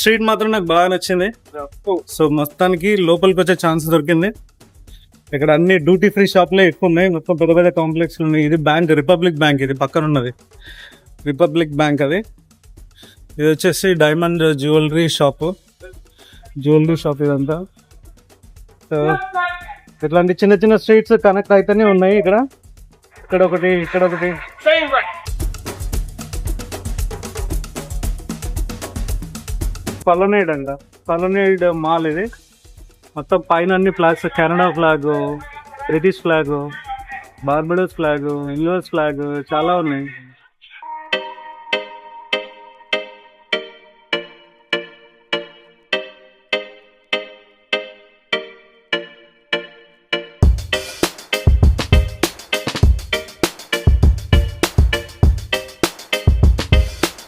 Street మాత్రం నాకు బాగా నచ్చింది. సో మొత్తానికి లోపలికి వచ్చే ఛాన్స్ దొరికింది. ఇక్కడ అన్ని డ్యూటీ ఫ్రీ షాప్లే ఎక్కువ ఉన్నాయి మొత్తం పెద్ద పెద్ద కాంప్లెక్స్ ఉన్నాయి. ఇది బ్యాంక్ రిపబ్లిక్ బ్యాంక్ ఇది పక్కన ఉన్నది. రిపబ్లిక్ బ్యాంక్ అది. ఇది వచ్చేసి diamond jewellery shop jewellery shop ఇదంతా. సో ఇట్లాంటి చిన్న చిన్న స్ట్రీట్స్ కనెక్ట్ అయితేనే ఉన్నాయి ఇక్కడ. ఇక్కడ ఒకటి ఇక్కడ ఒకటి. పలనేడ్ అంట పలనేడ్ మాల్ ఇది. మొత్తం పైన అన్ని flags. Canada flag British flag Barbados flag US flag చాలా ఉన్నాయి.